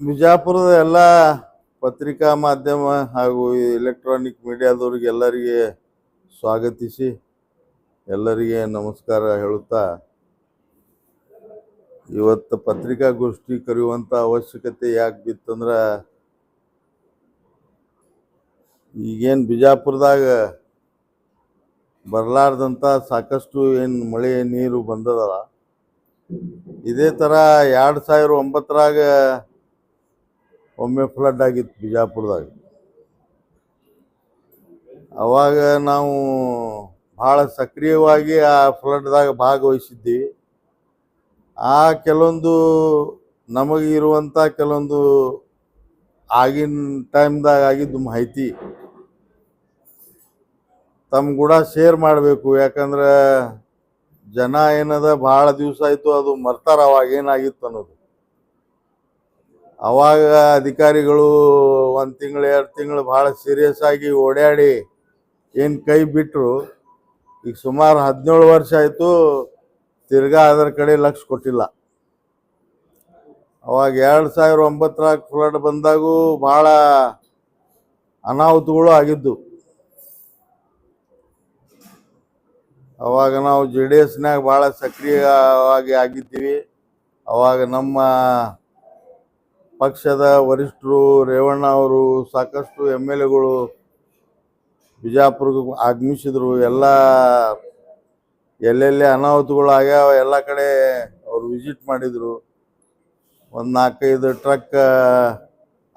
ಬಿಜಾಪುರದ ಎಲ್ಲ ಪತ್ರಿಕಾ ಮಾಧ್ಯಮ ಹಾಗೂ ಎಲೆಕ್ಟ್ರಾನಿಕ್ ಮೀಡಿಯಾದವ್ರಿಗೆಲ್ಲರಿಗೆ ಸ್ವಾಗತಿಸಿ ಎಲ್ಲರಿಗೆ ನಮಸ್ಕಾರ ಹೇಳುತ್ತಾ? ಇವತ್ತು ಪತ್ರಿಕಾಗೋಷ್ಠಿ ಕರೆಯುವಂಥ ಅವಶ್ಯಕತೆ ಯಾಕೆ ಬಿತ್ತಂದ್ರೆ, ಈಗೇನು ಬಿಜಾಪುರದಾಗ ಬರಲಾರ್ದಂಥ ಸಾಕಷ್ಟು ಏನು ಮಳೆ ನೀರು ಬಂದದಲ್ಲ, ಇದೇ ಥರ ಎರಡು ಸಾವಿರ ಒಂಬತ್ತರಾಗ ಒಮ್ಮೆ ಫ್ಲಡ್ ಆಗಿತ್ತು ಬಿಜಾಪುರದಾಗ. ಅವಾಗ ನಾವು ಭಾಳ ಸಕ್ರಿಯವಾಗಿ ಆ ಫ್ಲಡ್ದಾಗ ಭಾಗವಹಿಸಿದ್ದೀವಿ ಆ ಕೆಲವೊಂದು ನಮಗೆ ಇರುವಂಥ ಕೆಲವೊಂದು ಆಗಿನ ಟೈಮ್ದಾಗ ಆಗಿದ್ದು ಮಾಹಿತಿ ತಮ್ಮ ಕೂಡ ಶೇರ್ ಮಾಡಬೇಕು. ಯಾಕಂದ್ರೆ ಜನ ಏನದ ಭಾಳ ದಿವಸ ಆಯಿತು, ಅದು ಮರ್ತಾರ, ಅವಾಗ ಏನಾಗಿತ್ತು ಅನ್ನೋದು. ಅವಾಗ ಅಧಿಕಾರಿಗಳು ಒಂದು ತಿಂಗಳು, ಎರಡು ತಿಂಗಳು ಭಾಳ ಸೀರಿಯಸ್ ಆಗಿ ಓಡಾಡಿ ಏನು ಕೈ ಬಿಟ್ಟರು ಈಗ ಸುಮಾರು ಹದಿನೇಳು ವರ್ಷ ಆಯಿತು ತಿರ್ಗಾ ಅದರ ಕಡೆ ಲಕ್ಷ ಕೊಟ್ಟಿಲ್ಲ. ಅವಾಗ ಎರಡು ಸಾವಿರ ಒಂಬತ್ತರಾಗ ಫ್ಲಡ್ ಬಂದಾಗೂ ಭಾಳ ಅನಾಹುತಗಳು ಆಗಿದ್ದು. ಅವಾಗ ನಾವು ಜೆ ಡಿ ಎಸ್ನಾಗ ಭಾಳ ಸಕ್ರಿಯವಾಗಿ ಆಗಿದ್ದೀವಿ. ಅವಾಗ ನಮ್ಮ ಪಕ್ಷದ ವರಿಷ್ಠರು ರೇವಣ್ಣ ಅವರು ಸಾಕಷ್ಟು ಎಂ ಎಲ್ ಎಗಳು ಬಿಜಾಪುರಕ್ಕೆ ಆಗಮಿಸಿದ್ರು, ಎಲ್ಲ ಎಲ್ಲೆಲ್ಲಿ ಅನಾಹುತಗಳು ಆಗ್ಯಾವ, ಎಲ್ಲ ಕಡೆ ಅವರು ವಿಸಿಟ್ ಮಾಡಿದರು. ಒಂದು ನಾಲ್ಕೈದು ಟ್ರಕ್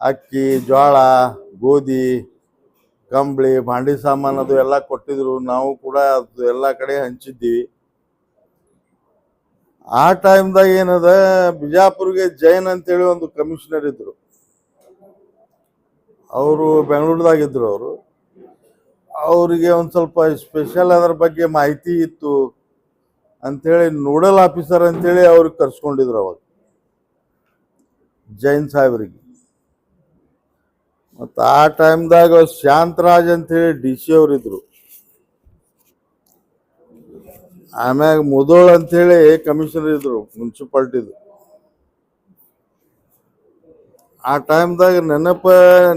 ಅಕ್ಕಿ ಜೋಳ ಗೋಧಿ, ಕಂಬಳಿ, ಭಾಂಡಿ ಸಾಮಾನು ಅದು ಎಲ್ಲ ಕೊಟ್ಟಿದ್ರು. ನಾವು ಕೂಡ ಅದು ಎಲ್ಲ ಕಡೆ ಹಂಚಿದ್ದೀವಿ ಆ ಟೈಮ್ದಾಗ ಏನದ, ಬಿಜಾಪುರ್ಗೆ ಜೈನ್ ಅಂತೇಳಿ ಒಂದು ಕಮಿಷನರ್ ಇದ್ರು. ಅವರು ಬೆಂಗಳೂರದಾಗಿದ್ರು ಅವರು. ಅವರಿಗೆ ಒಂದು ಸ್ವಲ್ಪ ಸ್ಪೆಷಲ್ ಅದರ ಬಗ್ಗೆ ಮಾಹಿತಿ ಇತ್ತು ಅಂಥೇಳಿ ನೋಡಲ್ ಆಫೀಸರ್ ಅಂತೇಳಿ ಅವ್ರಿಗೆ ಕರ್ಸ್ಕೊಂಡಿದ್ರು ಅವಾಗ. ಜೈನ್ ಸಾಹೇಬ್ರಿಗೆ. ಮತ್ತು ಆ ಟೈಮ್ದಾಗ ಶಾಂತರಾಜ್ ಅಂತೇಳಿ ಡಿ ಸಿ ಅವರಿದ್ದರು ಆಮ್ಯಾಗ ಮುದೋಳ್ ಅಂತೇಳಿ ಕಮಿಷನರ್ ಇದ್ದರು ಮುನ್ಸಿಪಾಲ್ಟಿದು ಆ ಟೈಮ್ದಾಗ ನೆನಪ,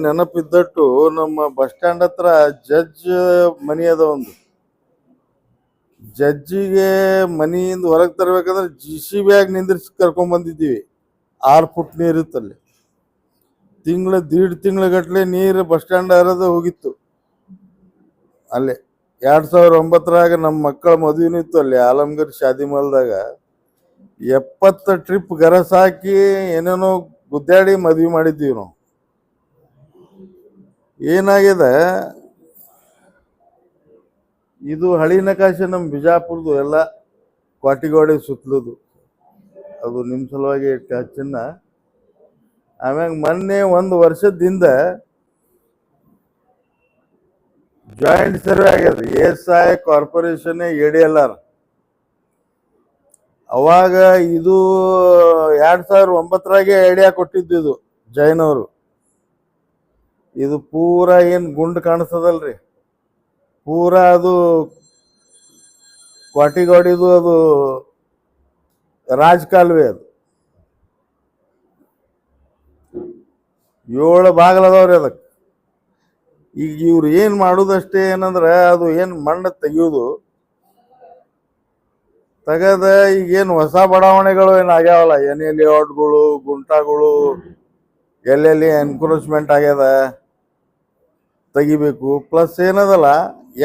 ನೆನಪಿದ್ದಟ್ಟು ನಮ್ಮ ಬಸ್ ಸ್ಟ್ಯಾಂಡ್ ಹತ್ರ ಜಡ್ಜ್ ಮನಿ ಅದ ಒಂದು. ಜಡ್ಜಿಗೆ ಮನಿಯಿಂದ ಹೊರಗೆ ತರಬೇಕಂದ್ರೆ ಜಿ ಸಿ ಬ್ಯಾಗ್ ನಿಂದ್ರಿಸಿ ಕರ್ಕೊಂಡ್ ಬಂದಿದ್ದೀವಿ. ಆರು ಫುಟ್ ನೀರು ಇತ್ತಲ್ಲಿ. ತಿಂಗಳ, ದೀಡ್ ತಿಂಗಳ ಗಟ್ಲೆ ನೀರು ಬಸ್ ಸ್ಟ್ಯಾಂಡ್ ಹರಿದು ಹೋಗಿತ್ತು. ಅಲ್ಲಿ ಎರಡು ಸಾವಿರ ಒಂಬತ್ತರಾಗ ನಮ್ಮ ಮಕ್ಕಳ ಮದುವೆನೂ ಇತ್ತು ಅಲ್ಲಿ ಆಲಮ್ಗರ್ ಶಾದಿ ಮಲ್ದಾಗ ಎಪ್ಪತ್ತು ಟ್ರಿಪ್ ಗರಸ್ ಹಾಕಿ ಏನೇನೋ ಗುದ್ದಾಡಿ ಮದ್ವೆ ಮಾಡಿದ್ದೀವಿ ನಾವು. ಏನಾಗಿದೆ? ಇದು ಹಳಿ ನಕಾಶೆ ನಮ್ಮ ಬಿಜಾಪುರದು ಎಲ್ಲ ಕ್ವಾಟಿಗೋಡೆ ಸುತ್ತಲದು. ಅದು ನಿಮ್ಮ ಸಲುವಾಗಿ ಹಚ್ಚಿನ ಆಮ್ಯಾಗ ಮೊನ್ನೆ ಒಂದು ವರ್ಷದಿಂದ ಜಾಯಿಂಟ್ ಸರ್ವೆ ಆಗ್ಯದ S I corporation A D L R. ಅವಾಗ ಇದು ಎರಡ್ ಸಾವಿರ ಒಂಬತ್ತರಾಗೆ ಐಡಿಯಾ ಕೊಟ್ಟಿದ್ದು ಇದು, ಜೈನ್ ಅವರು. ಇದು ಪೂರ ಏನು ಗುಂಡು ಕಾಣಿಸ್ತದಲ್ರಿ ಪೂರ ಅದು ಕ್ವಾಟಿಗೋಡಿದು ಅದು ರಾಜಕಾಲುವೆ ಅದು. ಏಳು ಬಾಗಿಲದವ್ರಿ ಅದಕ್ಕೆ. ಈಗ ಇವ್ರು ಏನು ಮಾಡೋದಷ್ಟೇ ಏನಂದ್ರೆ ಅದು ಏನು ಮಣ್ಣು ತೆಗಿಯೋದು ತೆಗೆದ ಈಗೇನು ಹೊಸ ಬಡಾವಣೆಗಳು ಏನು ಆಗ್ಯಾವಲ್ಲ? ಎನಿ ಲೇಔಟ್ಗಳು ಗುಂಟಾಗಳು, ಎಲ್ಲೆಲ್ಲಿ ಎನ್ಕ್ರೋಚ್ಮೆಂಟ್ ಆಗ್ಯದ ತೆಗಿಬೇಕು. ಪ್ಲಸ್ ಏನದಲ್ಲ,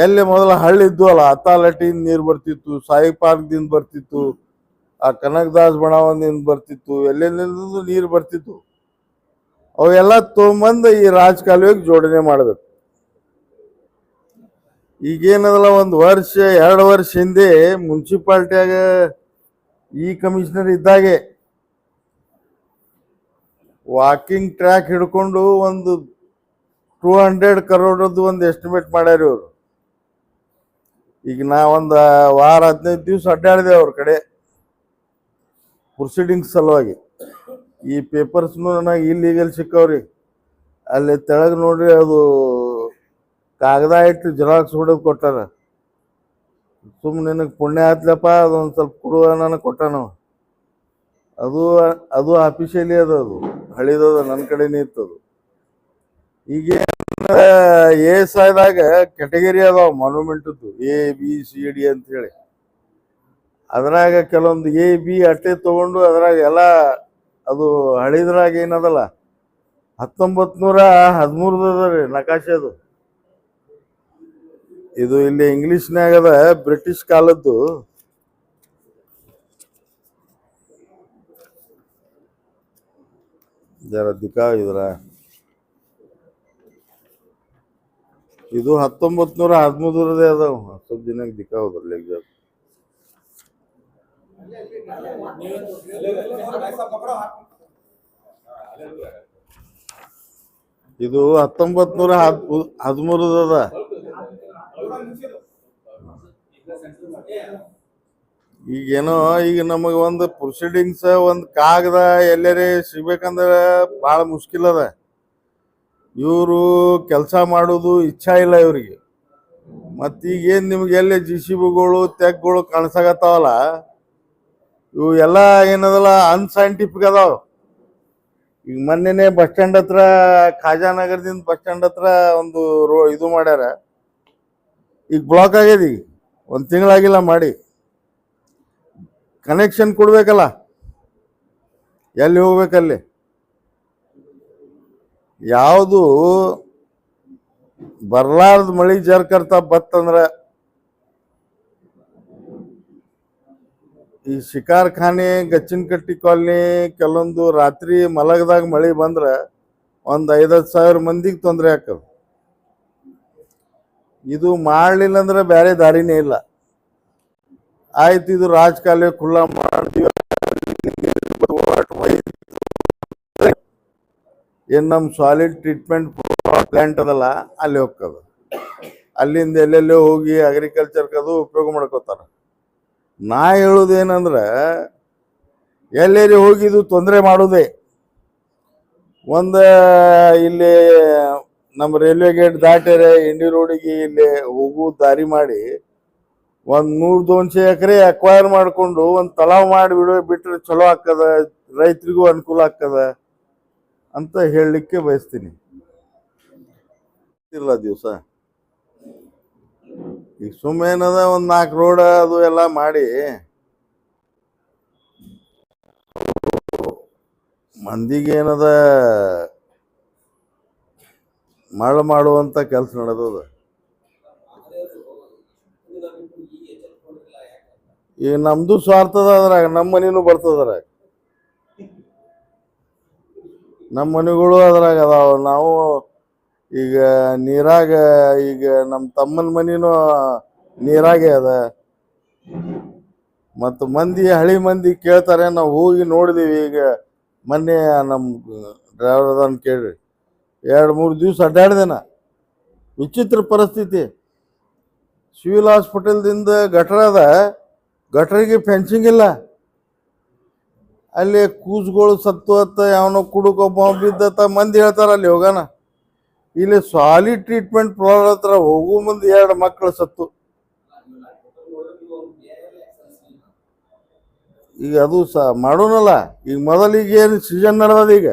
ಎಲ್ಲಿ ಮೊದಲ ಹಳ್ಳಿ ಅಲ್ಲ ಅತ್ತಾಲಟ್ಟಿಯಿಂದ ನೀರು ಬರ್ತಿತ್ತು, ಸಾಯಿ ಪಾರ್ಕ್ದಿಂದ ಬರ್ತಿತ್ತು, ಆ ಕನಕದಾಸ್ ಬಣಾವದಿಂದ ಬರ್ತಿತ್ತು ಎಲ್ಲೆಲ್ಲಿಂದ ನೀರು ಬರ್ತಿತ್ತು. ಅವೆಲ್ಲ ತೊಗೊಂಬಂದು ಈ ರಾಜಕಾಲುವೆಗೆ ಜೋಡಣೆ ಮಾಡಬೇಕು. ಈಗೇನದಲ್ಲ, ಒಂದು ವರ್ಷ, ಎರಡು ವರ್ಷ ಹಿಂದೆ ಮುನ್ಸಿಪಾಲ್ಟಿಯಾಗ ಈ ಕಮಿಷನರ್ ಇದ್ದಾಗೆ. ವಾಕಿಂಗ್ ಟ್ರ್ಯಾಕ್ ಹಿಡ್ಕೊಂಡು ಒಂದು ಟೂ ಹಂಡ್ರೆಡ್ ಕರೋಡದ್ದು ಒಂದು ಎಸ್ಟಿಮೇಟ್ ಮಾಡ್ಯಾರ ಇವರು. ಈಗ ನಾವೊಂದು ವಾರ, ಹದಿನೈದು ದಿವಸ ಅಡ್ಡಾಡಿದೆ ಅವ್ರ ಕಡೆ. ಪ್ರೊಸೀಡಿಂಗ್ಸ್ ಸಲುವಾಗಿ. ಈ ಪೇಪರ್ಸ್ನು ನನಗೆ ಇಲ್ಲಿಗಲ್ಲಿ ಸಿಕ್ಕವ್ರಿ. ಅಲ್ಲಿ ತೆಳಗೆ ನೋಡ್ರಿ, ಅದು ಕಾಗದ ಇಟ್ಟು ಜೆರಾಕ್ಸ್ ಹೊಡೆದು ಕೊಟ್ಟಾರ ಸುಮ್ಮನೆ ನಿನಗೆ ಪುಣ್ಯ ಆತ್ಲಪ್ಪ, ಅದೊಂದು ಸ್ವಲ್ಪ ಕೊಡುವ ನನಗೆ ಕೊಟ್ಟಾನ ಅದು ಅದು ಆಫೀಷಿಯಲಿ ಅದ ಅದು. ಹಳಿದದ ನನ್ನ ಕಡೆನೇ ಇತ್ತದು. ಈಗ ಎ ಸಾಯ್ದಾಗ ಕೆಟಗರಿ ಅದಾವ ಮಾನ್ಯುಮೆಂಟದ್ದು ಎ, ಬಿ, ಸಿ, ಡಿ ಅಂತ ಹೇಳಿ. ಅದ್ರಾಗ ಕೆಲವೊಂದು ಎ, ಬಿ ಅಟ್ಟೆ ತಗೊಂಡು ಅದ್ರಾಗ ಎಲ್ಲ ಅದು ಹಳಿದ್ರಾಗ ಏನದಲ್ಲ ಹತ್ತೊಂಬತ್ತು ನೂರ ಹದಿಮೂರದ ರೀ, ನಕಾಶೆ ಅದು. ಇದು ಇಲ್ಲಿ ಇಂಗ್ಲಿಷ್ನ್ಯಾಗ ಅದ ಬ್ರಿಟಿಷ್ ಕಾಲದ್ದು. ಜರ ದಿಕ್ಕ ಇದ್ರ? ಇದು ಹತ್ತೊಂಬತ್ ನೂರ ಹದಿಮೂರದೇ ಅದಾವ. ಸ್ವಲ್ಪ ದಿನಕ್ಕೆ ದಿಕ್ಕ ಹೋದ್ರಲ್ಲ ಎಕ್ಸಾಮ್ ಇದು ಹತ್ತೊಂಬತ್ ನೂರ ಹದಿಮೂರದ ಈಗೇನೋ, ಈಗ ನಮಗೆ ಒಂದು ಪ್ರೊಸೀಡಿಂಗ್ಸ್ ಒಂದು ಕಾಗದ ಎಲ್ಲರೇ ಸಿಗ್ಬೇಕಂದ್ರ ಭಾಳ ಮುಷ್ಕಿಲ್ ಅದ. ಇವರು ಕೆಲಸ ಮಾಡೋದು ಇಚ್ಛಾ ಇಲ್ಲ ಇವರಿಗೆ. ಮತ್ತೀಗೇನು ನಿಮ್ಗೆ ಎಲ್ಲೇ ಜಿ ಸಿ ಬಿಗಳು ತೆಗ್ಗಳು ಕಾಣಿಸಾಕತ್ತಾವಲ್ಲ, ಇವು ಏನದಲ್ಲ ಅನ್ಸೈಂಟಿಫಿಕ್ ಅದಾವ. ಈಗ ಮೊನ್ನೆನೆ ಬಸ್ ಸ್ಟ್ಯಾಂಡ್ ಹತ್ರ, ಖಾಜಾನಗರದಿಂದ ಬಸ್ ಸ್ಟ್ಯಾಂಡ್ ಹತ್ರ ಒಂದು ಇದು ಮಾಡ್ಯಾರ. ಈಗ ಬ್ಲಾಕ್ ಆಗ್ಯದ ಈಗ. ಒಂದು ತಿಂಗಳಾಗಿಲ್ಲ ಮಾಡಿ. ಕನೆಕ್ಷನ್ ಕೊಡಬೇಕಲ್ಲ. ಎಲ್ಲಿ ಹೋಗ್ಬೇಕಲ್ಲಿ? ಯಾವುದು ಬರ್ಲಾರ್ದ ಮಳಿ ಜರ್ಕರ್ತ ಬತ್ತಂದ್ರ ಈ ಶಿಕಾರ್ಖಾನೆ, ಗಚ್ಚಿನಕಟ್ಟಿ ಕಾಲನಿ, ಕೆಲವೊಂದು ರಾತ್ರಿ ಮಲಗದಾಗ ಮಳಿ ಬಂದ್ರ ಒಂದ್ ಐದತ್ತು ಸಾವಿರ ಮಂದಿಗೆ ತೊಂದರೆ ಆಕ್ಕದ ಇದು ಮಾಡಲಿಲ್ಲ ಅಂದ್ರೆ ಬೇರೆ ದಾರಿನೇ ಇಲ್ಲ. ಆಯ್ತು, ಇದು ರಾಜಕಾಲ ಖುಲ್ಲ ಮಾಡ್ತೀವಿ ಏನ್ ನಮ್ಮ ಸಾಲಿಡ್ ಟ್ರೀಟ್ಮೆಂಟ್ ಪ್ಲಾಂಟ್ ಅದಲ್ಲ, ಅಲ್ಲಿ ಹೋಗ್ತದ. ಅಲ್ಲಿಂದ ಎಲ್ಲೆಲ್ಲೋ ಹೋಗಿ ಅಗ್ರಿಕಲ್ಚರ್ಗೆ ಅದು ಉಪಯೋಗ ಮಾಡ್ಕೋತಾರ. ನಾ ಹೇಳೋದೇನಂದ್ರೆ ಎಲ್ಲೆಲ್ಲಿ ಇದು ತೊಂದರೆ ಮಾಡೋದೇ? ಒಂದು, ಇಲ್ಲಿ ನಮ್ಮ ರೈಲ್ವೆ ಗೇಟ್ ದಾಟ್ಯಾರೆ ಇಂಡಿ ರೋಡಿಗೆ ಇಲ್ಲಿ ಹೋಗು ದಾರಿ ಮಾಡಿ ಒಂದು ನೂರು ದೋನ್ಶೆ ಎಕರೆ ಅಕ್ವೈರ್ ಮಾಡ್ಕೊಂಡು ಒಂದು ತಲಾವ್ ಮಾಡಿ ಬಿಡೋ ಬಿಟ್ಟರೆ ಚಲೋ ಆಗ್ತದ, ರೈತರಿಗೂ ಅನುಕೂಲ ಆಗ್ತದ ಅಂತ ಹೇಳಲಿಕ್ಕೆ ಬಯಸ್ತೀನಿ. ಇಲ್ಲ ದಿವಸ. ಈಗ ಸುಮ್ಮೇನದ ಒಂದು ನಾಲ್ಕು ರೋಡ್ ಅದು ಎಲ್ಲ ಮಾಡಿ ಮಂದಿಗೆ ಏನದ ಮಳ ಮಾಡುವಂತ ಕೆಲಸ ನಡೆದದ ಈಗ ನಮ್ದು ಸ್ವಾರ್ಥದ ಅದ್ರಾಗ, ನಮ್ಮ ಮನಿನೂ ಬರ್ತದ್ರ ನಮ್ಮ ಮನೆಗಳು ಅದ್ರಾಗ ಅದಾವ. ನಾವು ಈಗ ನೀರಾಗ, ಈಗ ನಮ್ಮ ತಮ್ಮನ ಮನಿನೂ ನೀರಾಗೆ ಅದ. ಮತ್ತು ಮಂದಿ, ಹಳಿ ಮಂದಿ ಕೇಳ್ತಾರೆ, ನಾವು ಹೋಗಿ ನೋಡಿದೀವಿ. ಈಗ ಮೊನ್ನೆ ನಮ್ಮ ಡ್ರೈವರ್ ಅದನ್ನ ಕೇಳ್ರಿ. ಎರಡು, ಮೂರು ದಿವಸ ಅಡ್ಡಾಡಿದೆ ನಾ. ವಿಚಿತ್ರ ಪರಿಸ್ಥಿತಿ. ಸಿವಿಲ್ ಹಾಸ್ಪಿಟಲ್ದಿಂದ ಗಟ್ರದ ಅದ, ಗಟ್ರಿಗೆ ಫೆನ್ಸಿಂಗ್ ಇಲ್ಲ. ಅಲ್ಲಿ ಕೂಸ್ಗಳು ಸತ್ತು ಅತ್ತ ಯಾವನೋ ಕುಡುಕೊಬ್ಬ ಬಿದ್ದತ್ತ ಮಂದಿ ಹೇಳ್ತಾರ ಅಲ್ಲಿ ಹೋಗೋಣ. ಇಲ್ಲಿ ಸಾಲಿಡ್ ಟ್ರೀಟ್ಮೆಂಟ್ ಹತ್ರ ಹೋಗು ಮುಂದೆ ಎರಡು ಮಕ್ಕಳು ಸತ್ತು. ಈಗ ಅದು ಸ ಮಾಡೋಣಲ್ಲ ಈಗ ಮೊದಲಿಗೆ ಏನು ಸೀಸನ್ ನಡೆದದ ಈಗ?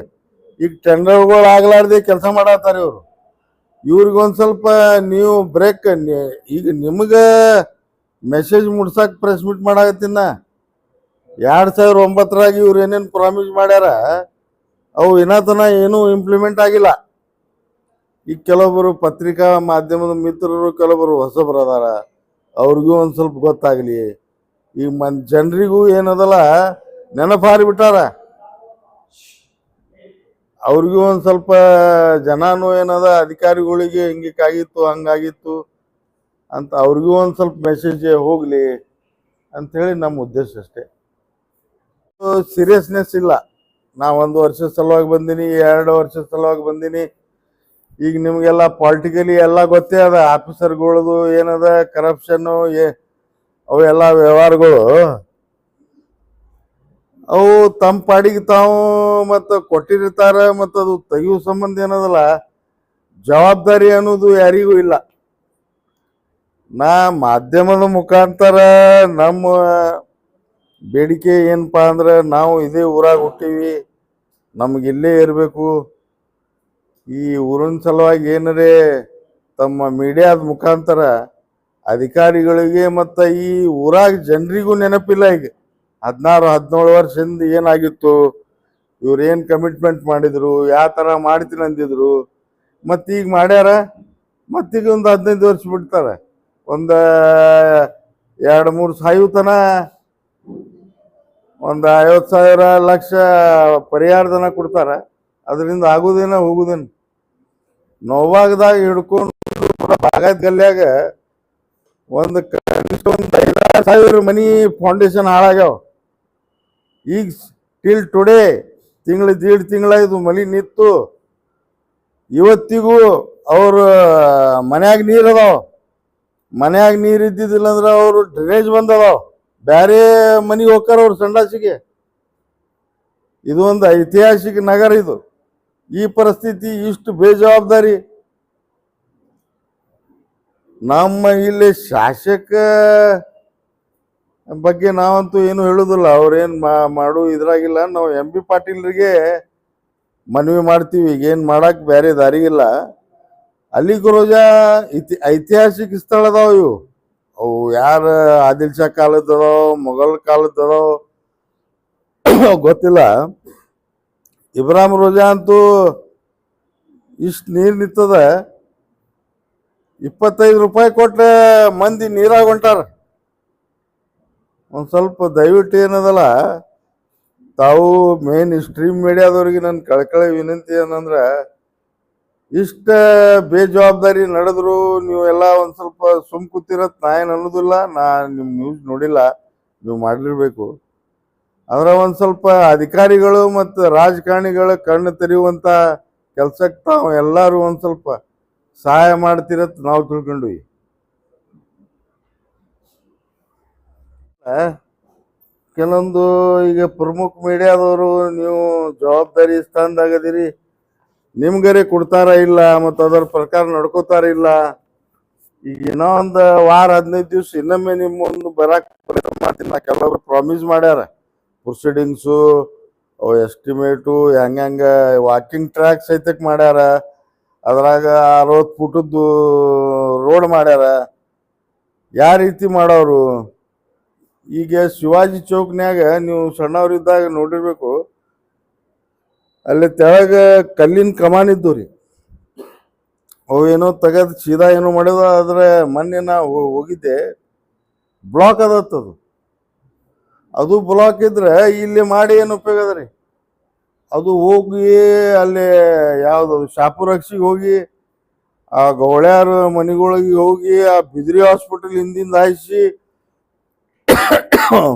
ಈಗ ಟೆಂಡರ್ಗಳು ಆಗ್ಲಾರ್ದೆ ಕೆಲಸ ಮಾಡತ್ತಾರ ಇವರು. ಇವ್ರಿಗೊಂದ್ ಸ್ವಲ್ಪ ನೀವು ಬ್ರೇಕ್ ಈಗ ನಿಮ್ಗೆ ಮೆಸೇಜ್ ಮುಡ್ಸಕ್ ಪ್ರೆಸ್ ಮೀಟ್ ಮಾಡಾಕತ್ತಿನ ಎರಡು ಸಾವಿರ ಒಂಬತ್ತರಾಗ ಇವ್ರು ಏನೇನು ಪ್ರಾಮಿಸ್ ಮಾಡ್ಯಾರ, ಅವು ಇನ್ನತನ ಏನೂ ಇಂಪ್ಲಿಮೆಂಟ್ ಆಗಿಲ್ಲ. ಈಗ ಕೆಲವೊಬ್ಬರು ಪತ್ರಿಕಾ ಮಾಧ್ಯಮದ ಮಿತ್ರರು ಕೆಲವೊಬ್ಬರು ಹೊಸಬರು ಅದಾರ. ಅವ್ರಿಗೂ ಒಂದು ಸ್ವಲ್ಪ ಗೊತ್ತಾಗಲಿ. ಈಗ ಮನ್, ಜನರಿಗೂ ಏನದಲ್ಲ, ನೆನಪಾರಿ ಬಿಟ್ಟಾರ. ಅವ್ರಿಗೂ ಒಂದು ಸ್ವಲ್ಪ ಜನಾನು ಏನದ, ಅಧಿಕಾರಿಗಳಿಗೆ ಹಿಂಗಿಕ್ಕಾಗಿತ್ತು ಹಂಗಾಗಿತ್ತು ಅಂತ ಅವ್ರಿಗೂ ಒಂದು ಸ್ವಲ್ಪ ಮೆಸೇಜ್ ಹೋಗಲಿ ಅಂಥೇಳಿ ನಮ್ಮ ಉದ್ದೇಶ ಅಷ್ಟೇ. ಸೀರಿಯಸ್ನೆಸ್ ಇಲ್ಲ. ನಾ ಒಂದು ವರ್ಷದ ಸಲುವಾಗಿ ಬಂದೀನಿ, ಎರಡು ವರ್ಷದ ಸಲುವಾಗಿ ಬಂದೀನಿ. ಈಗ ನಿಮಗೆಲ್ಲ ಪಾಲಿಟಿಕಲಿ ಎಲ್ಲ ಗೊತ್ತೇ ಅದ ಆಫೀಸರ್ಗಳದು ಏನದ ಕರಪ್ಷನ್ನು ಏ, ಅವೆಲ್ಲ ವ್ಯವಹಾರಗಳು. ಅವು ತಮ್ಮ ಪಾಡಿಗೆ ತಾವು ಮತ್ತು ಕೊಟ್ಟಿರ್ತಾರೆ ಮತ್ತು ಅದು ತೆಗೆಯುವ ಸಂಬಂಧ ಏನದಲ್ಲ? ಜವಾಬ್ದಾರಿ ಅನ್ನೋದು ಯಾರಿಗೂ ಇಲ್ಲ. ನಾ ಮಾಧ್ಯಮದ ಮುಖಾಂತರ ನಮ್ಮ ಬೇಡಿಕೆ ಏನಪ್ಪಾ ಅಂದ್ರೆ ನಾವು ಇದೇ ಊರಾಗ ಹುಟ್ಟೀವಿ, ನಮ್ಗೆ ಇಲ್ಲೇ ಇರಬೇಕು. ಈ ಊರಿನ ಸಲುವಾಗಿ ಏನರೇ ತಮ್ಮ ಮೀಡಿಯಾದ ಮುಖಾಂತರ ಅಧಿಕಾರಿಗಳಿಗೆ ಮತ್ತು ಈ ಊರಾಗ ಜನರಿಗೂ ನೆನಪಿಲ್ಲ ಈಗ. ಹದಿನಾರು, ಹದಿನೇಳು ವರ್ಷದಿಂದ ಏನಾಗಿತ್ತು? ಇವ್ರು ಏನು ಕಮಿಟ್ಮೆಂಟ್ ಮಾಡಿದ್ರು? ಯಾವ ಥರ ಮಾಡ್ತೀನಿ ಅಂದಿದ್ರು? ಮತ್ತೀಗ ಮಾಡ್ಯಾರ? ಮತ್ತೀಗ ಒಂದು ಹದಿನೈದು ವರ್ಷ ಬಿಡ್ತಾರೆ. ಒಂದು, ಎರಡು, ಮೂರು ಸಾಯುತನ ಒಂದು ಐವತ್ತು ಸಾವಿರ ಲಕ್ಷ ಪರಿಹಾರದನ ಕೊಡ್ತಾರೆ. ಅದರಿಂದ ಆಗುದೇನ ಹೋಗುದೇನ? ನೋವಾಗದಾಗ ಹಿಡ್ಕೊಂಡು ಭಾಗದ ಗಲ್ಯಾಗ ಒಂದು ಕನಿಷ್ಠ ಒಂದು ಐದಾರು ಸಾವಿರ ಮನಿ ಫೌಂಡೇಶನ್ ಹಾಳಾಗ್ಯಾವ. ಈಗ ಟಿಲ್ ಟುಡೇ ತಿಂಗಳ ದೀಡ್ ಇದು ಮಳಿ ನಿಂತು, ಇವತ್ತಿಗೂ ಅವರು, ಮನ್ಯಾಗ ನೀರು ಅದಾವ. ಮನ್ಯಾಗ ನೀರು ಇದ್ದಿದ್ದಿಲ್ಲ ಅಂದ್ರೆ ಅವರು ಡ್ರೈನೇಜ್ ಬಂದದಾವ ಬೇರೆ ಮನೆಗೆ ಹೋಗ್ತಾರ ಅವ್ರು ಸಂಡಾಸಿಗೆ. ಇದು ಒಂದು ಐತಿಹಾಸಿಕ ನಗರ ಇದು. ಈ ಪರಿಸ್ಥಿತಿ ಇಷ್ಟು ಬೇಜವಾಬ್ದಾರಿ. ನಮ್ಮ ಇಲ್ಲಿ ಶಾಸಕ ಬಗ್ಗೆ ನಾವಂತೂ ಏನು ಹೇಳುದಿಲ್ಲ. ಅವ್ರೇನು ಮಾಡು, ಇದ್ರಾಗಿಲ್ಲ. ನಾವು ಎಂ ಬಿ ಪಾಟೀಲ್ರಿಗೆ ಮನವಿ ಮಾಡ್ತೀವಿ. ಈಗೇನು ಮಾಡಕ್ ಬೇರೆ ದಾರಿ ಇಲ್ಲ ಅಲ್ಲಿ ಗುರೋಜ ಇತಿ, ಐತಿಹಾಸಿಕ ಸ್ಥಳ ಅದಾವ ಇವು. ಅವು ಯಾರು ಆದಿಲ್ ಶಾ ಕಾಲದ್ದದೋ ಮೊಘಲ್ ಕಾಲದ್ದದೋ ಗೊತ್ತಿಲ್ಲ. ಇಬ್ರಾಹಿಂ ರೋಜಾ ಅಂತೂ ಇಷ್ಟು ನೀರು ನಿಂತದ. ಇಪ್ಪತ್ತೈದು ರೂಪಾಯಿ ಕೊಟ್ಟರೆ ಮಂದಿ ನೀರಾಗ ಹೊಂಟಾರ. ಒಂದು ಸ್ವಲ್ಪ ದಯವಿಟ್ಟು ಏನದಲ್ಲ, ತಾವು ಮೇನ್ ಸ್ಟ್ರೀಮ್ ಮೀಡಿಯಾದವ್ರಿಗೆ ನನ್ನ ಕಳ್ಕಳಿ ವಿನಂತಿ ಏನಂದ್ರೆ, ಇಷ್ಟ ಬೇಜವಾಬ್ದಾರಿ ನಡೆದ್ರು ನೀವೆಲ್ಲ ಒಂದು ಸ್ವಲ್ಪ ಸುಮ್ ಕೂತಿರತ್, ನಾ ಏನು ಅನ್ನೋದಿಲ್ಲ, ನಾ ನಿಮ್ಮ ನ್ಯೂಸ್ ನೋಡಿಲ್ಲ, ನೀವು ಮಾಡಿರ್ಬೇಕು. ಆದ್ರೆ ಒಂದು ಸ್ವಲ್ಪ ಅಧಿಕಾರಿಗಳು ಮತ್ತು ರಾಜಕಾರಣಿಗಳ ಕಣ್ಣು ತೆರೆಯುವಂಥ ಕೆಲ್ಸಕ್ಕೆ ತಾವು ಎಲ್ಲರೂ ಒಂದು ಸ್ವಲ್ಪ ಸಹಾಯ ಮಾಡ್ತಿರತ್ ನಾವು ತಿಳ್ಕೊಂಡ್ವಿ ಆ, ಕೆಲವೊಂದು ಈಗ ಪ್ರಮುಖ ಮೀಡಿಯಾದವರು ನೀವು ಜವಾಬ್ದಾರಿ ಸ್ಥಾನದಾಗದಿರಿ. ನಿಮ್ಗರೆ ಕೊಡ್ತಾರ ಇಲ್ಲ ಮತ್ತು ಅದರ ಪ್ರಕಾರ ನಡ್ಕೋತಾರ ಇಲ್ಲ. ಈಗ ಏನೋ ಒಂದು ವಾರ ಹದಿನೈದು ದಿವ್ಸ ಇನ್ನೊಮ್ಮೆ ನಿಮ್ಮ ಒಂದು ಬರಕ್ ಪ್ರಯತ್ನ ಮಾಡ್ತೀನಿ. ಕೆಲವರು ಪ್ರಾಮಿಸ್ ಮಾಡ್ಯಾರ. ಪ್ರೊಸೀಡಿಂಗ್ಸು ಅವು ಎಸ್ಟಿಮೇಟು ಹೆಂಗ ಹೆಂಗ ವಾಕಿಂಗ್ ಟ್ರ್ಯಾಕ್ ಸಹಿತಕ್ಕೆ ಮಾಡ್ಯಾರ. ಅದ್ರಾಗ ಅರವತ್ತು ಫುಟದ್ದು ರೋಡ್ ಮಾಡ್ಯಾರ. ಯಾವ ರೀತಿ ಮಾಡೋರು? ಈಗ ಶಿವಾಜಿ ಚೌಕ್ನ್ಯಾಗ ನೀವು ಸಣ್ಣವ್ರಿದ್ದಾಗ ನೋಡಿರ್ಬೇಕು, ಅಲ್ಲಿ ತೆಳಗ ಕಲ್ಲಿನ ಕಮಾನ್ ಇದ್ದು ರೀ. ಅವೇನೋ ತೆಗೆದು ಸೀದಾ ಏನೋ ಮಾಡಿದ ಆದ್ರೆ ಮೊನ್ನೆ ನಾ ಹೋಗಿದ್ದೆ, ಬ್ಲಾಕ್ ಅದತ್ತದು ಅದು. ಬ್ಲಾಕ್ ಇದ್ರೆ ಇಲ್ಲಿ ಮಾಡಿ ಏನು ಉಪಯೋಗ ಅದ ರೀ? ಅದು ಹೋಗಿ ಅಲ್ಲಿ ಯಾವುದು ಶಾಪುರ್ ಅಕ್ಷಿಗೆ ಹೋಗಿ, ಆ ಗೌಳ್ಯಾರ ಮನೆಗಳಿಗೆ ಹೋಗಿ ಆ ಬಿದ್ರಿ ಹಾಸ್ಪಿಟಲ್ ಹಿಂದಿಂದ ಹಾಯಿಸಿ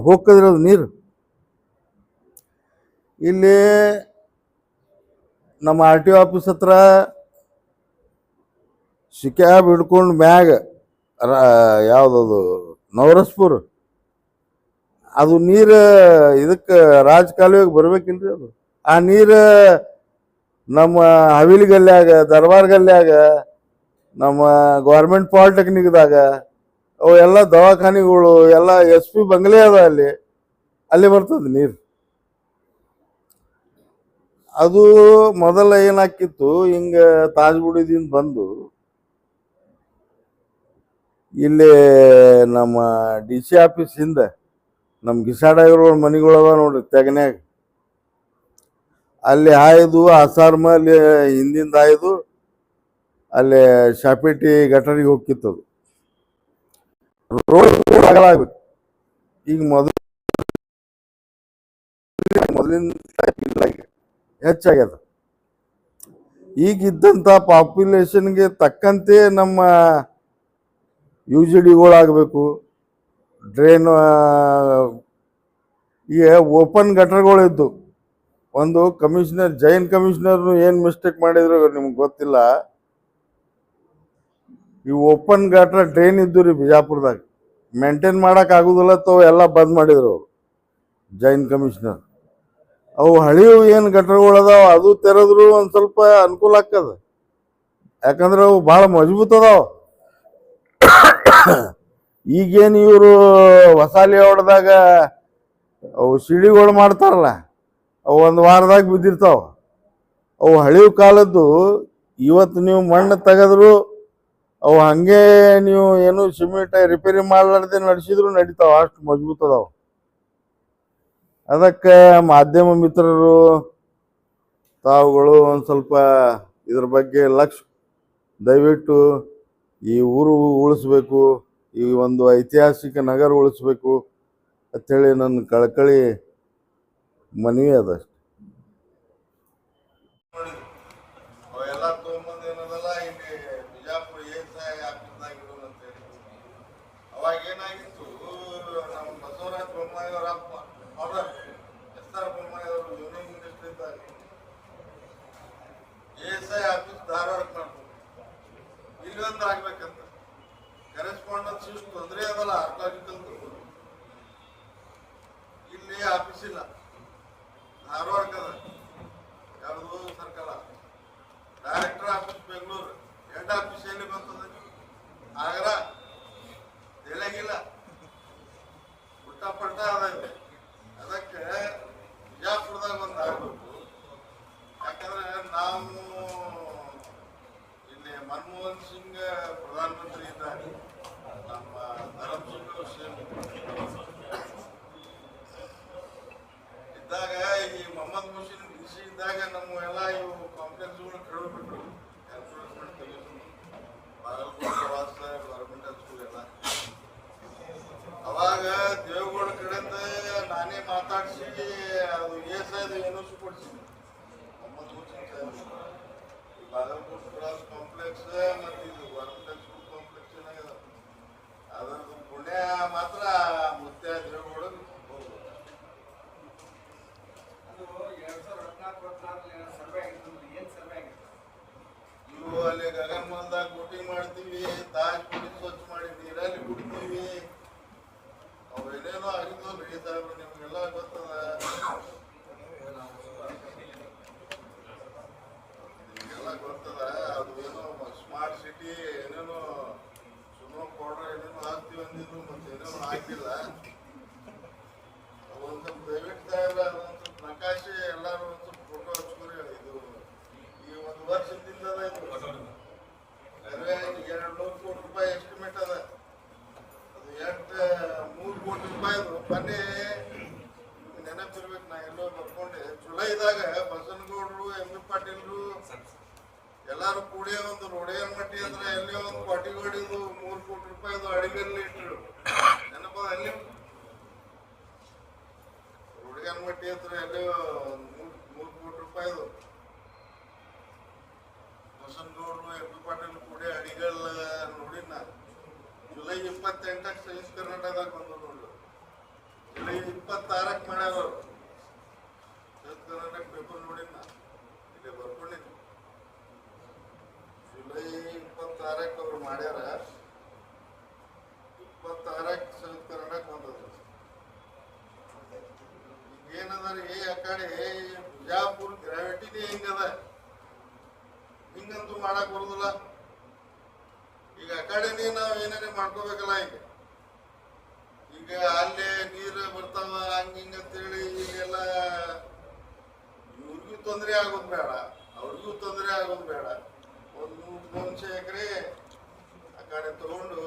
ಹೋಗ್ತದ್ರಿ ಅದು ನೀರು. ಇಲ್ಲಿ ನಮ್ಮ ಆರ್ ಟಿ ಒ ಆಫೀಸ್ ಹತ್ರ ಶಿಕ್ಯಾಬ್ ಹಿಡ್ಕೊಂಡು ಮ್ಯಾಗ ಯಾವುದದು, ನವರಸ್ಪುರ್. ಅದು ನೀರು ಇದಕ್ಕೆ ರಾಜ್ ಕಾಲುವೆಗೆ ಬರ್ಬೇಕಿಲ್ರಿ ಅದು. ಆ ನೀರು ನಮ್ಮ ಹವೇಲಿ ಗಲ್ಯಾಗ ದರ್ಬಾರ್ ಗಲ್ಯಾಗ ನಮ್ಮ ಗೌರ್ಮೆಂಟ್ ಪಾಲಿಟೆಕ್ನಿಕ್ದಾಗ ಅವು ಎಲ್ಲ ದವಾಖಾನೆಗಳು, ಎಲ್ಲ ಎಸ್ ಪಿ ಬಂಗ್ಲೆ ಅದ ಅಲ್ಲಿ. ಅಲ್ಲಿ ಬರ್ತದೆ ನೀರು. ಅದು ಮೊದಲ ಏನಾಕಿತ್ತು, ಹಿಂಗ ತಾಜ್ಗುಡಿದಿಂದ ಬಂದು, ಇಲ್ಲಿ ನಮ್ಮ ಡಿ ಸಿ ಆಫೀಸ್ ಹಿಂದೆ ನಮ್ಮ ಗಿಸಾಡಾಗಿರೋ ಮನೆಗಳವ ನೋಡ್ರಿ ತೆಗನ್ಯಾಗ. ಅಲ್ಲಿ ಹಾಯ್ದು ಆಸಾರ್ಮ ಅಲ್ಲಿ ಹಿಂದಿಂದ ಹಾಯ್ದು ಅಲ್ಲಿ ಶಾಪೇಟಿ ಗಟರಿಗೆ ಹೋಗಿತ್ತದು ರೋಡ್ ಅಗಲಾಗ್ಬೇಕು ಈಗ ಮೊದಲು ಮೊದಲಿನ ಹೆಚ್ಚಾಗ್ಯದ. ಈಗಿದ್ದಂಥ ಪಾಪ್ಯುಲೇಷನ್ಗೆ ತಕ್ಕಂತೆ ನಮ್ಮ ಯು ಜಿ ಡಿಗಳಾಗಬೇಕು ಡ್ರೈನ್ ಈಗ ಓಪನ್ ಗಟರ್ಗಳು ಇದ್ದು, ಒಂದು ಕಮಿಷನರ್ ಜೈನ್ ಕಮಿಷನರ್ ಏನು ಮಿಸ್ಟೇಕ್ ಮಾಡಿದ್ರು ನಿಮ್ಗೆ ಗೊತ್ತಿಲ್ಲ. ಈ ಓಪನ್ ಘಾಟ್ನ ಡ್ರೈನ್ ಇದ್ದು ರೀ ಬಿಜಾಪುರದಾಗ. ಮೇಂಟೈನ್ ಮಾಡೋಕ್ಕಾಗೋದಿಲ್ಲ ತೋ, ಎಲ್ಲ ಬಂದ್ ಮಾಡಿದ್ರು ಅವರು. ಜಾಯಿಂಟ್ ಕಮಿಷನರ್ ಅವು ಹಳಿವು ಏನು ಘಟನೆಗಳದಾವ ಅದು ತೆರೆದ್ರು ಒಂದು ಸ್ವಲ್ಪ ಅನುಕೂಲ ಆಗ್ತದೆ. ಯಾಕಂದ್ರೆ ಅವು ಭಾಳ ಮಜಬೂತ್ ಅದಾವ. ಈಗೇನು ಇವರು ಹೊಸಾಲಿ ಹೊಡೆದಾಗ ಅವು ಸಿಡಿಗಳು ಮಾಡ್ತಾರಲ್ಲ, ಅವು ಒಂದು ವಾರದಾಗ ಬಿದ್ದಿರ್ತಾವ. ಅವು ಹಳಿವು ಕಾಲದ್ದು ಇವತ್ತು ನೀವು ಮಣ್ಣು ತೆಗೆದ್ರು ಅವು ಹಂಗೆ ನೀವು ಏನು ಸಿಮೆಂಟ್ ರಿಪೇರಿ ಮಾಡಲಾರ್ದೆ ನಡೆಸಿದ್ರು ನಡೀತಾವ, ಅಷ್ಟು ಮಜಬೂತ್ ಅದಾವ. ಅದಕ್ಕೆ ಮಾಧ್ಯಮ ಮಿತ್ರರು, ತಾವುಗಳು ಒಂದು ಸ್ವಲ್ಪ ಇದ್ರ ಬಗ್ಗೆ ಲಕ್ಷ, ದಯವಿಟ್ಟು ಈ ಊರು ಉಳಿಸ್ಬೇಕು, ಈ ಒಂದು ಐತಿಹಾಸಿಕ ನಗರ ಉಳಿಸ್ಬೇಕು ಅಂಥೇಳಿ ನನ್ನ ಕಳಕಳಿ ಮನವಿ ಅದ might be left. ಮಾಡ್ಯಾರ ಕರ್ನಾಟಕ ಪೇಪರ್ ನೋಡಿನ ಇಲ್ಲೇ ಬರ್ಕೊಂಡಿನಿ ಜುಲೈ ಇಪ್ಪತ್ತಾರಕ್ಕೆ ಅವ್ರು ಮಾಡ್ಯಾರ. ಇಪ್ಪತ್ತಾರಕ್ಕೆ ಸಂಯುಕ್ತ ಕರ್ನಾಟಕ ಬಂದದ ಏನಂದ್ರೆ ಏ, ಆ ಕಡೆ ಬಿಜಾಪುರ ಗ್ರಾವಿಟಿನೇ ಹಿಂಗದ. ಹಿಂಗಂತೂ ಮಾಡಕ್ ಬರುದಿಲ್ಲ. ಈಗ ಆ ನಾವು ಏನಾರೇ ಮಾಡ್ಕೋಬೇಕಲ್ಲ ಹಿಂಗೆ ಈಗ ಅಲ್ಲೇ ನೀರು ಬರ್ತಾವ, ಹಂಗ ಹಿಂಗ ಅಂತೇಳಿ ಈಗೆಲ್ಲ ಇವ್ರಿಗೂ ತೊಂದರೆ ಆಗೋದು ಬೇಡ, ಅವ್ರಿಗೂ ತೊಂದರೆ ಆಗೋದು ಬೇಡ. ಒಂದು ಒಂದು ಎಕರೆ ಆ ಕಡೆ ತಗೊಂಡು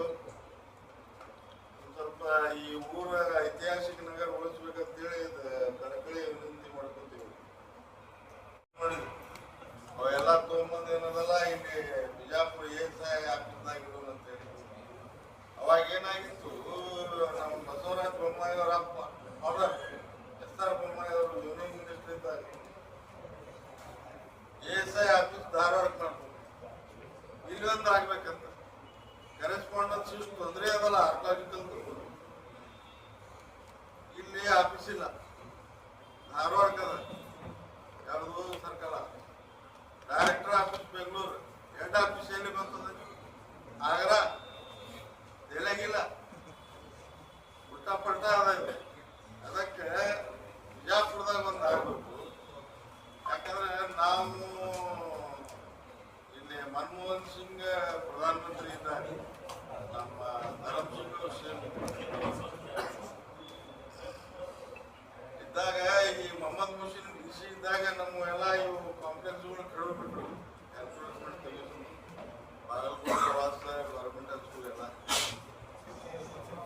ಸ್ವಲ್ಪ ಈ ಊರ ಐತಿಹಾಸಿಕ ನಗರ ಉಳಿಸ್ಬೇಕಂತೇಳಿ ಕಳಕಳಿ ಮನಮೋಹನ್ ಸಿಂಗ್ ಪ್ರಧಾನಮಂತ್ರಿ ಇದ್ದಾರೆ. ನಮ್ಮ ಧರಮ್ ಸಿಂಗ್ ಇದ್ದಾಗ ಈ ಮೊಹಮ್ಮದ್ ಮುಷೀನ್ ಡಿಸಿ ಇದ್ದಾಗ ನಮ್ಮ ಎಲ್ಲ ಇವು ಕಾಂಪ್ಲೆಕ್ಸ್ಗಳು ಕಡಿಬಿಟ್ರು ಗೌರ್ಮೆಂಟ್ ಸ್ಕೂಲ್ ಎಲ್ಲ.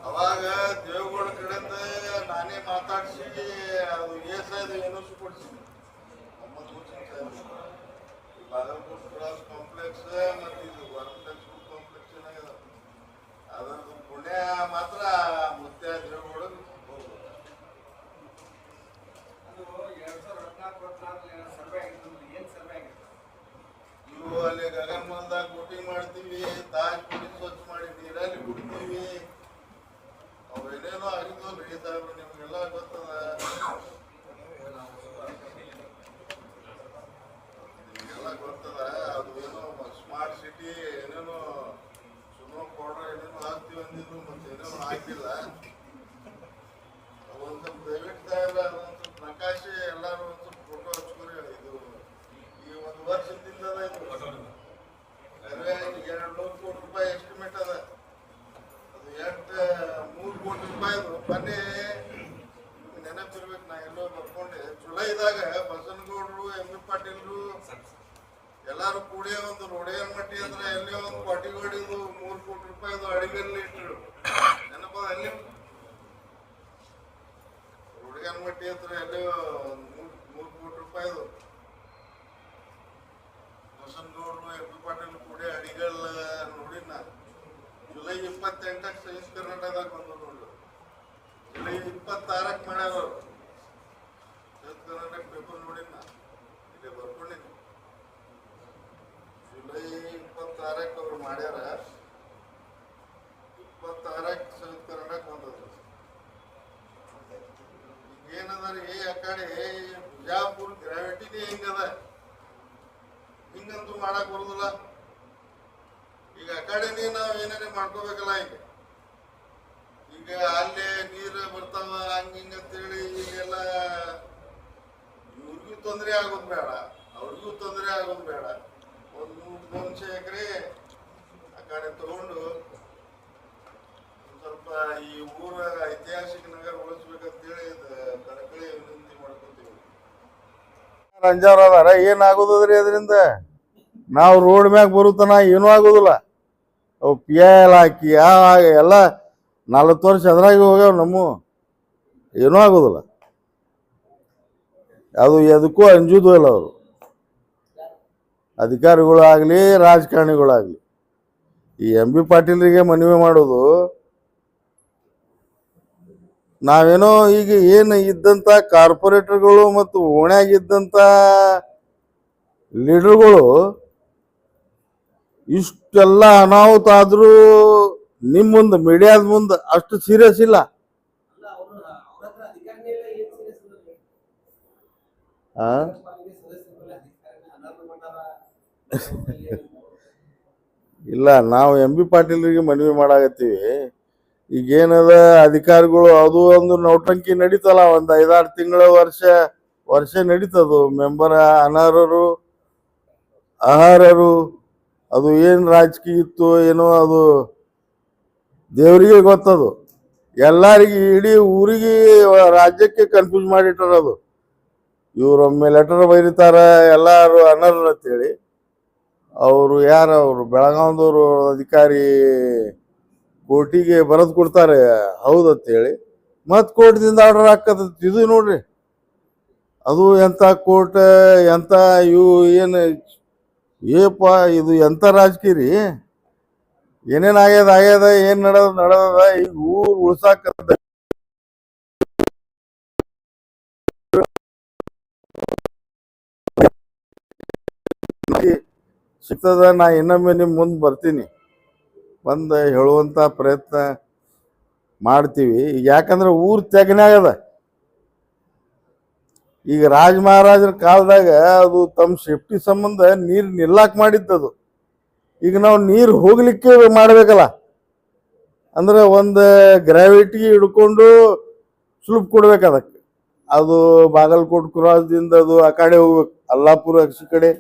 ಅವಾಗ ದೇವೇಗೌಡ ಕಡೆಯಿಂದ ನಾನೇ ಮಾತಾಡಿಸಿ ಅದು ಎಸ್ ಆಯ್ದು ಏನೂ ಕೊಡ್ತೀನಿ ಬಾಗಲಕೋಟ್ ಕ್ರಾಸ್ ಕಾಂಪ್ಲೆಕ್ಸ್ ಮತ್ತು ಇದು ವರದಕ್ಷ ಕಾಂಪ್ಲೆಕ್ಸ್ ಏನಾಗಿದೆ ಅದ್ರದ್ದು ಪುಣ್ಯ ಮಾತ್ರ ಮುತ್ಯ ದೇವಗಳು ಹೋಗ್ಬೋದು. ಇವು ಅಲ್ಲಿ ಗಗನ್ ಬಂದಾಗ ಬೋಟಿಂಗ್ ಮಾಡ್ತೀವಿ ತಾಜ್ ಕುಡಿ ಸ್ವಚ್ಛ ಮಾಡಿ ನೀರಲ್ಲಿ ಕುಡಿತೀವಿ ಅವು ಏನೇನೋ ರೀ ಸಾಹೇಬ್ರು ನಿಮ್ಗೆಲ್ಲ ಗೊತ್ತದ ನಿಮ್ಗೆಲ್ಲ ಗೊತ್ತದ ಅದು ಏನೋ ಸ್ಮಾರ್ಟ್ ಸಿಟಿ ಏನೇನೋ ಸುಮ್ಮನೆ ಪೌಡರ್ ಏನೇನೋ ಹಾಕ್ತೀವಿ ಅಂದಿದ್ರು ಮತ್ತೆ ಏನೇನೋ ಹಾಕಿಲ್ಲ ಒಂದ್ ಸ್ವಲ್ಪ ದಯವಿಟ್ಟು ಸಾಹೇಬ್ರ ಅದೊಂದ್ ಸ್ವಲ್ಪ ನಕಾಶೆ ಎಲ್ಲಾರು ಒಂದ್ ಸ್ವಲ್ಪ ಫೋಟೋ ಹಚ್ಕೊರಿ ಇದು ಈ ಒಂದು ವರ್ಷದಿಂದ ಅದ ಇದು ಅದೇ ಎರಡು ನೂರು ಕೋಟಿ ರೂಪಾಯಿ ಎಸ್ಟಿಮೇಟ್ ಅದ ಅದು ಎಂಟು ಮೂರು ಕೋಟಿ ರೂಪಾಯಿದು ಮೊನ್ನೆ ನಿಮ್ಗೆ ನೆನಪಿರ್ಬೇಕು ನಾ ಎಲ್ಲೋ ಬರ್ಕೊಂಡೆ ಜುಲೈದಾಗ ಬಸನಗೌಡರು ಎಂ ಬಿ ಪಾಟೀಲ್ರು ಎಲ್ಲಾರು ಕೂಡಿ ಒಂದು ರೋಡಿಯನ್ ಮಟ್ಟಿ ಅಂದ್ರೆ ಎಲ್ಲಿ ಒಂದು ಪಾಟಿಗೋಡಿದು ಮೂರು ಕೋಟಿ ರೂಪಾಯಿದು ಅಡಿಗೆಲ್ಲಿ ಇಟ್ಟರು ನೆನಪದ ಅಲ್ಲಿ ಮಟ್ಟಿ ಹತ್ರ ಎಲ್ಲಿ ಮೂರು ಕೋಟಿ ರೂಪಾಯಿದು ಬಸನಗೌಡರು ಎಂ ಬಿ ಪಾಟೀಲ್ ಕೂಡಿ ಅಡಿಗಲ್ ನೋಡಿ ನಾ ಜುಲೈ ಇಪ್ಪತ್ತೆಂಟಕ್ಕೆ ಸೈನ್ಸ್ ಕರ್ನಾಟಕದಾಗ ಬಂದು ನೋಡು. ಜುಲೈ ಇಪ್ಪತ್ತಾರಕ್ಕೆ ಮಾಡ್ಯಾರ ಸೈನ್ಸ್ ಕರ್ನಾಟಕ ಪೇಪರ್ ನಾ. ಇಲ್ಲಿ ಬರ್ಕೊಂಡಿನಿ ಜುಲೈ ಇಪ್ಪತ್ತಾರಕ್ಕೆ ಅವ್ರು ಮಾಡ್ಯಾರ. ಇಪ್ಪತ್ತಾರಕ್ಕೆ ಸೈನ್ಸ್ ಕರ್ನಾಟಕ ಬಂದದ್ರು ಈಗ ಏನದ ರೀ ಆ ಕಡೆ ಬಿಜಾಪುರ ಗ್ರಾವಿಟಿನೇ ಹಿಂಗದ? ಹಿಂಗಂತೂ ಮಾಡಕ್ ಬರುದಿಲ್ಲ. ಈಗ ಆ ಕಡೆನೇ ನಾವು ಏನೇನೇ ಮಾಡ್ಕೋಬೇಕಲ್ಲ ಈಗ? ಈಗ ಅಲ್ಲೇ ನೀರು ಬರ್ತಾವ, ಹಂಗ ಹಿಂಗ ಅಂತೇಳಿ ಈಗೆಲ್ಲ ಇವ್ರಿಗೂ ತೊಂದರೆ ಆಗೋದು ಬೇಡ, ಅವ್ರಿಗೂ ತೊಂದರೆ ಆಗೋದು ಬೇಡ. ಒಂದು ನೂರು ಎಕರೆ ಆ ಕಡೆ ತಗೊಂಡು ಈ ಊರ ಐತಿಹಾಸಿಕ ನಗರ ಉಳಿಸ್ಬೇಕಂತೇಳಿ ಮಾಡ್ಕೊತೀವಿ. ಅದಾರ ಅದರಿಂದ? ನಾವು ರೋಡ್ ಮ್ಯಾಗ ಬರುತ್ತನ ಏನೂ ಆಗೋದಿಲ್ಲ. ಅವು ಪಿ ಎಲ್ ಹಾಕಿ ಎಲ್ಲ ನಲ್ವತ್ತು ವರ್ಷ ಅದ್ರಾಗ ಹೋಗ್ಯಾವ ನಮ್ಮ. ಏನೂ ಆಗೋದಿಲ್ಲ. ಅದು ಎದಕ್ಕೂ ಅಂಜುದು ಇಲ್ಲ ಅವರು. ಅಧಿಕಾರಿಗಳಾಗಲಿ, ರಾಜಕಾರಣಿಗಳಾಗಲಿ. ಈ ಎಂ ಬಿ ಪಾಟೀಲ್ರಿಗೆ ಮನವಿ ಮಾಡೋದು ನಾವೇನೋ ಈಗ ಏನು ಇದ್ದಂಥ ಕಾರ್ಪೊರೇಟರ್ಗಳು ಮತ್ತು ಓಣ್ಯಾಗಿದ್ದಂಥ ಲೀಡರ್ಗಳು ಇಷ್ಟೆಲ್ಲ ಅನಾಹುತ ಆದರೂ ನಿಮ್ಮ ಮುಂದೆ, ಮೀಡಿಯಾದ ಮುಂದೆ ಅಷ್ಟು ಸೀರಿಯಸ್ ಇಲ್ಲ? ಇಲ್ಲ, ನಾವು ಎಂ ಬಿ ಪಾಟೀಲ್ರಿಗೆ ಮನವಿ ಮಾಡಾಕತ್ತೀವಿ ಈಗೇನದ ಅಧಿಕಾರಿಗಳು ಅದು ಒಂದು ನೌಟಂಕಿ ನಡೀತಲ್ಲ, ಒಂದು ಐದಾರು ತಿಂಗಳ ವರ್ಷ ವರ್ಷ ನಡೀತದು. ಮೆಂಬರ ಅನರ್ಹರು ಅಹಾರರು ಅದು ಏನು ರಾಜಕೀಯ ಇತ್ತು, ಏನೋ ಅದು ದೇವರಿಗೆ ಗೊತ್ತದು. ಎಲ್ಲರಿಗೆ ಇಡೀ ಊರಿಗೆ ರಾಜ್ಯಕ್ಕೆ ಕನ್ಫ್ಯೂಸ್ ಮಾಡಿಟ್ಟಾರ ಅದು. ಇವರೊಮ್ಮೆ ಲೆಟರ್ ಬರೀತಾರ, ಎಲ್ಲರೂ ಅನರ್ಹರು ಅಂತೇಳಿ. ಅವರು ಯಾರು, ಅವರು ಬೆಳಗಾವದವರು ಅಧಿಕಾರಿ ಕೋರ್ಟಿಗೆ ಬರೆದು ಕೊಡ್ತಾರೆ, ಹೌದಂತೇಳಿ. ಮತ್ತು ಕೋರ್ಟ್ದಿಂದ ಆರ್ಡರ್ ಹಾಕದ ಇದು ನೋಡ್ರಿ. ಅದು ಎಂಥ ಕೋರ್ಟ್ ಎಂಥ ಇವು, ಏನು ಏಪ ಇದು ಎಂಥ ರಾಜಕೀಯ ರೀ? ಏನೇನು ಆಗ್ಯದ ಆಗ್ಯದ, ಏನು ನಡೆದ, ನಡೆದದ, ಈಗ ಊರು ಉಳ್ಸಾಕ ಸಿಗ್ತದ, ನಾ ಇನ್ನೊಮ್ಮೆ ನಿಮ್ಮ ಮುಂದೆ ಬರ್ತೀನಿ. ಬಂದು ಹೇಳುವಂಥ ಪ್ರಯತ್ನ ಮಾಡ್ತೀವಿ. ಈಗ ಯಾಕಂದ್ರೆ ಊರು ತೆಗನಾಗದ ಈಗ ರಾಜ ಮಹಾರಾಜರ ಕಾಲದಾಗ ಅದು ತಮ್ಮ ಸೇಫ್ಟಿ ಸಂಬಂಧ ನೀರು ನಿಲ್ಲಾಕ್ ಮಾಡಿದ್ದದು. ಈಗ ನಾವು ನೀರು ಹೋಗ್ಲಿಕ್ಕೆ ಮಾಡಬೇಕಲ್ಲ. ಅಂದ್ರೆ ಒಂದು ಗ್ರಾವಿಟಿ ಹಿಡ್ಕೊಂಡು ಸುಲಭ ಕೊಡ್ಬೇಕು ಅದಕ್ಕೆ. ಅದು ಬಾಗಲಕೋಟ್ ಕ್ರಾಸ್ದಿಂದ ಅದು ಆ ಕಡೆ ಹೋಗ್ಬೇಕು. ಅಲ್ಲಾಪುರ ಕಡೆ.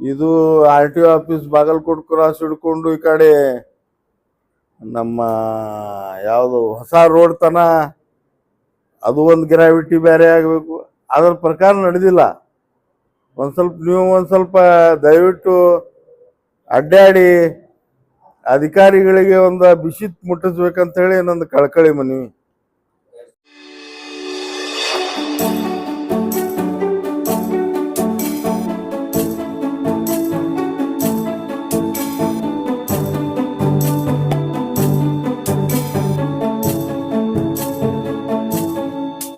ಇದು R T O office Bagalkot cross ಹಿಡ್ಕೊಂಡು ಈ ಕಡೆ ನಮ್ಮ ಯಾವುದು ಹೊಸ ರೋಡ್ ತನ, ಅದು ಒಂದು ಗ್ರಾವಿಟಿ ಬೇರೆ ಆಗಬೇಕು. ಅದ್ರ ಪ್ರಕಾರ ನಡೆದಿಲ್ಲ. ಒಂದು ಸ್ವಲ್ಪ ನೀವು ಒಂದು ಸ್ವಲ್ಪ ದಯವಿಟ್ಟು ಅಡ್ಡಾಡಿ ಅಧಿಕಾರಿಗಳಿಗೆ ಒಂದು ಬಿಸಿತ್ ಮುಟ್ಟಿಸ್ಬೇಕಂತ ಹೇಳಿ ನಂದು ಕಳ್ಕಳಿ ಮನವಿ.